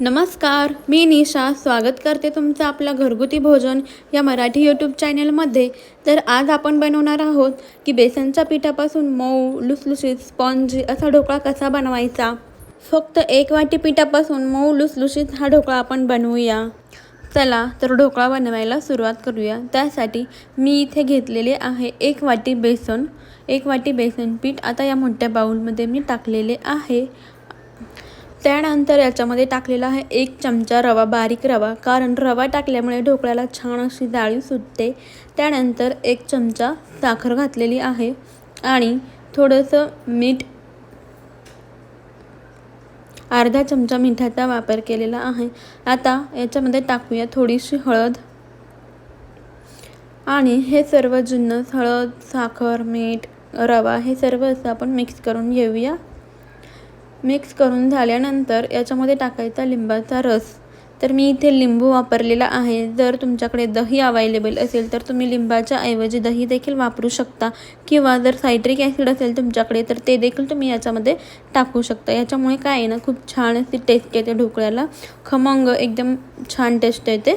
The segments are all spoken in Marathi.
नमस्कार मी निशा. स्वागत करते तुमचं आपलं घरगुती भोजन या मराठी यूट्यूब चॅनलमध्ये तर आज आपण बनवणार आहोत की बेसनच्या पिठापासून मऊ लुसलुशीत स्पॉन्जी असा ढोकळा कसा बनवायचा? फक्त एक वाटी पिठापासून मऊ लुसलुशीत हा ढोकळा आपण बनवूया. चला तर ढोकळा बनवायला सुरुवात करूया. त्यासाठी मी इथे घेतलेले आहे एक वाटी बेसन एक वाटी बेसन पीठ. आता या मोठ्या बाऊलमध्ये मी टाकलेले आहे. त्यानंतर याच्यामध्ये टाकलेला आहे एक चमचा रवा बारीक रवा. कारण रवा टाकल्यामुळे ढोकळ्याला छान अशी जाळी सुटते. त्यानंतर एक चमचा साखर घातलेली आहे. आणि थोडंसं मीठ अर्धा चमचा मिठाचा वापर केलेला आहे. आता याच्यामध्ये टाकूया थोडीशी हळद. आणि हे सर्व जिन्नस हळद साखर मीठ रवा हे सर्व असं आपण मिक्स करून घेऊया. मिक्स करून झाल्यानंतर याच्यामध्ये टाकायचा लिंबाचा रस. तर मी इथे लिंबू वापरलेला आहे. जर तुमच्याकडे दही अवेलेबल असेल तर तुम्ही लिंबाच्या ऐवजी दही देखील वापरू शकता. किंवा जर सायट्रिक ॲसिड असेल तुमच्याकडे तर ते देखील तुम्ही याच्यामध्ये टाकू शकता. याच्यामुळे काय आहे ना खूप छान अशी टेस्ट येते ढोकळ्याला. खमंग एकदम छान टेस्ट येते.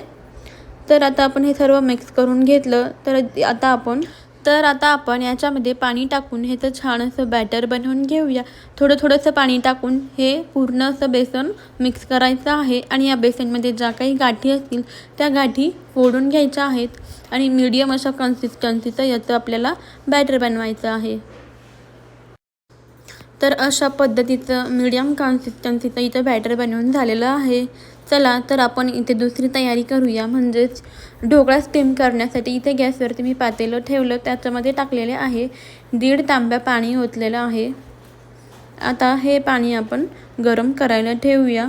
तर आता आपण हे सर्व मिक्स करून घेतलं. तर आता आपण तर आता आपण याच्यामध्ये पाणी टाकून ह्याचं छान असं बॅटर बनवून घेऊया. थोडं थोडंसं पाणी टाकून हे पूर्ण असं बेसन मिक्स करायचं आहे आणि या बेसनमध्ये ज्या काही गाठी असतील त्या गाठी फोडून घ्यायच्या आहेत आणि मीडियम अशा कन्सिस्टन्सीचं याचं आपल्याला बॅटर बनवायचं आहे. तर अशा पद्धतीचं मीडियम कन्सिस्टन्सीचं इथं बॅटर बनवून झालेलं आहे. चला तर आपण इथे दुसरी तयारी करूया. म्हणजेच ढोकळा स्टीम करण्यासाठी इथे गॅसवरती मी पातेलं ठेवलं. त्याच्यामध्ये टाकलेले आहे दीड तांब्या पाणी ओतलेलं आहे. आता हे पाणी आपण गरम करायला ठेवूया.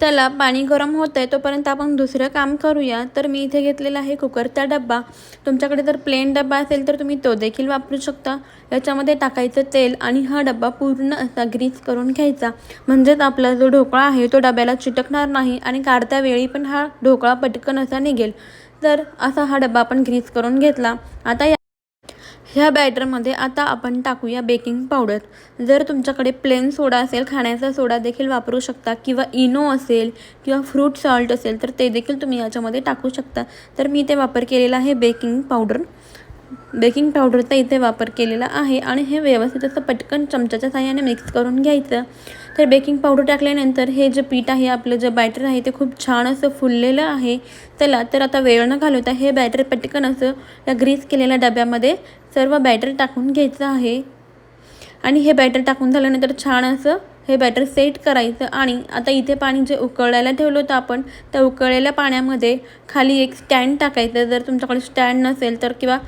त्याला पाणी गरम होत आहे तोपर्यंत आपण दुसरं काम करूया. तर मी इथे घेतलेला आहे कुकरचा डब्बा. तुमच्याकडे जर प्लेन डब्बा असेल तर तुम्ही तो देखील वापरू शकता. याच्यामध्ये टाकायचं तेल आणि हा डब्बा पूर्ण असा ग्रीस करून घ्यायचा. म्हणजेच आपला जो ढोकळा आहे तो डब्याला चिटकणार नाही आणि काढत्या वेळी पण हा ढोकळा पटकन असा निघेल. तर असा हा डब्बा आपण ग्रीस करून घेतला. आता या ह्या बॅटरमध्ये आता आपण टाकूया बेकिंग पावडर. जर तुमच्याकडे प्लेन सोडा असेल खाण्याचा सोडा देखील वापरू शकता किंवा इनो असेल किंवा फ्रूट सॉल्ट असेल तर ते देखील तुम्ही याच्यामध्ये टाकू शकता. तर मी इथे वापर केलेला आहे बेकिंग पावडर. बेकिंग पावडरचा इथे वापर केलेला आहे आणि हे व्यवस्थित असं पटकन चमच्याच्या साह्याने मिक्स करून घ्यायचं. तर बेकिंग पावडर टाकल्यानंतर हे जे पीठ आहे आपलं जे बॅटर आहे ते खूप छान असं फुललेलं आहे. चला तर आता वेळ न घालवता हे बॅटर पटकन असं या ग्रीस केलेल्या डब्यामध्ये सर्व बॅटर टाकून घ्यायचं आहे. आणि हे बॅटर टाकून झाल्यानंतर छान असं हे बॅटर सेट करायचं आणि आता इथे पाणी जे उकळायला ठेवलं होतं आपण त्या उकळलेल्या पाण्यामध्ये खाली एक स्टँड टाकायचं. जर तुमच्याकडे स्टँड नसेल तर किंवा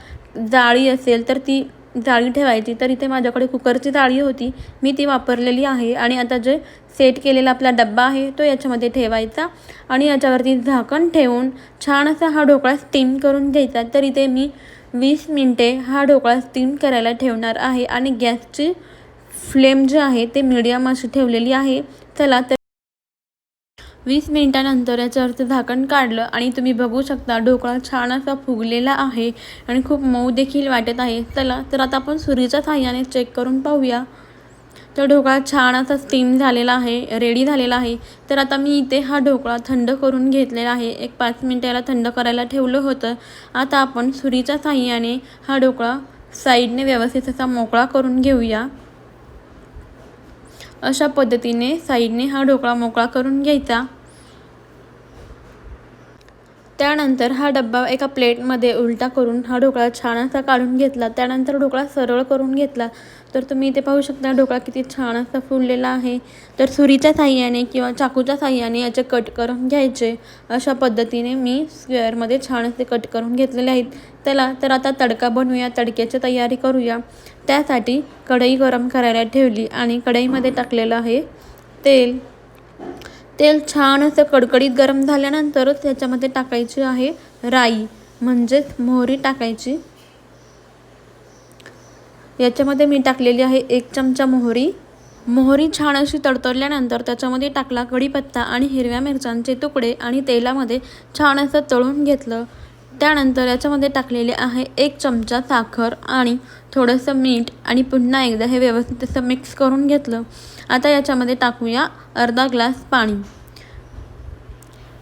जाळी असेल तर ती जाळी ठेवायची. तर इथे माझ्याकडे कुकरची जाळी होती. मी ती वापरलेली आहे. आणि आता जे सेट केलेला आपला डब्बा आहे तो याच्यामध्ये ठेवायचा. आणि याच्यावरती झाकण ठेवून छान असा हा ढोकळा स्टीम करून घ्यायचा. तर इथे मी वीस मिनटे हा ढोकळा स्टीम करायला ठेवणार आहे. आणि गॅसची फ्लेम जे आहे ते मीडियम अशी ठेवलेली आहे. चला तर वीस मिनिटानंतर याच्यावरचं झाकण काढलं आणि तुम्ही बघू शकता ढोकळा छान असा फुगलेला आहे आणि खूप मऊ देखील वाटत आहे. चला तर आता आपण सुरीच्या साह्याने चेक करून पाहूया. तर ढोकळा छान असा स्टीम झालेला आहे रेडी झालेला आहे. तर आता मी इथे हा ढोकळा थंड करून घेतलेला आहे. एक पाच मिनटाला थंड करायला ठेवलं होतं. आता आपण सुरीच्या साह्याने हा ढोकळा साईडने व्यवस्थित असा मोकळा करून घेऊया. अशा पद्धतीने साईडने हा ढोकळा मोकळा करून घ्यायचा. त्यानंतर हा डब्बा एका प्लेटमध्ये उलटा करून हा ढोकळा छान असा काढून घेतला. त्यानंतर ढोकळा सरळ करून घेतला. तर तुम्ही इथे पाहू शकता ढोकळा किती छान असा फुललेला आहे. तर सुरीच्या साह्याने किंवा चाकूच्या साह्याने याचे कट करून घ्यायचे. अशा पद्धतीने मी स्क्वेअरमध्ये छान असे कट करून घेतलेले आहेत. त्याला तर आता तडका बनवूया तडक्याची तयारी करूया. त्यासाठी कढई गरम करायला ठेवली आणि कढईमध्ये टाकलेलं आहे तेल. तेल छान असं कडकडीत गरम झाल्यानंतरच त्याच्यामध्ये टाकायची आहे राई म्हणजेच मोहरी टाकायची. याच्यामध्ये मी टाकलेली आहे एक चमचा मोहरी. मोहरी छान अशी तडतडल्यानंतर त्याच्यामध्ये टाकला कढीपत्ता आणि हिरव्या मिरच्यांचे तुकडे आणि तेलामध्ये छान असं तळून घेतलं. त्यानंतर याच्यामध्ये टाकलेले आहे एक चमचा साखर आणि थोडंसं मीठ आणि पुन्हा एकदा हे व्यवस्थित असं मिक्स करून घेतलं. आता याच्यामध्ये टाकूया अर्धा ग्लास पाणी.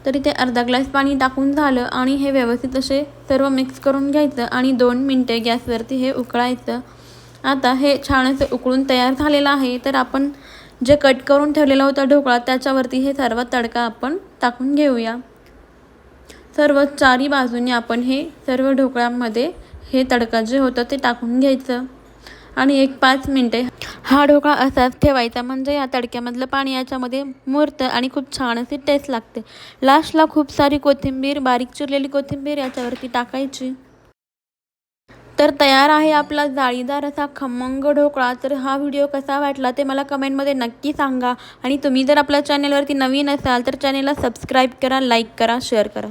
तर इथे अर्धा ग्लास पाणी टाकून झालं आणि हे व्यवस्थित असे सर्व मिक्स करून घ्यायचं आणि दोन मिनटे गॅसवरती हे उकळायचं. आता हे छान असं उकळून तयार झालेलं आहे. तर आपण जे कट करून ठेवलेला होता ढोकळा त्याच्यावरती हे सर्व तडका आपण टाकून घेऊया. सर्व चारी बाजूने आपण हे सर्व ढोकळ्यामध्ये हे तडका जे होतं ते टाकून घ्यायचं. आणि एक पाच मिनटे हा ढोकळा असाच ठेवायचा. म्हणजे या तडक्यामधलं पाणी याच्यामध्ये मुरतं आणि खूप छान अशी टेस्ट लागते. लास्टला खूप सारी कोथिंबीर बारीक चिरलेली कोथिंबीर याच्यावरती टाकायची. तर तयार आहे आपला जाळीदार असा खमंग ढोकळा. तर हा व्हिडिओ कसा वाटला ते मला कमेंटमध्ये नक्की सांगा. आणि तुम्ही जर आपल्या चॅनेलवरती नवीन असाल तर चॅनेलला सबस्क्राईब करा लाईक करा शेअर करा.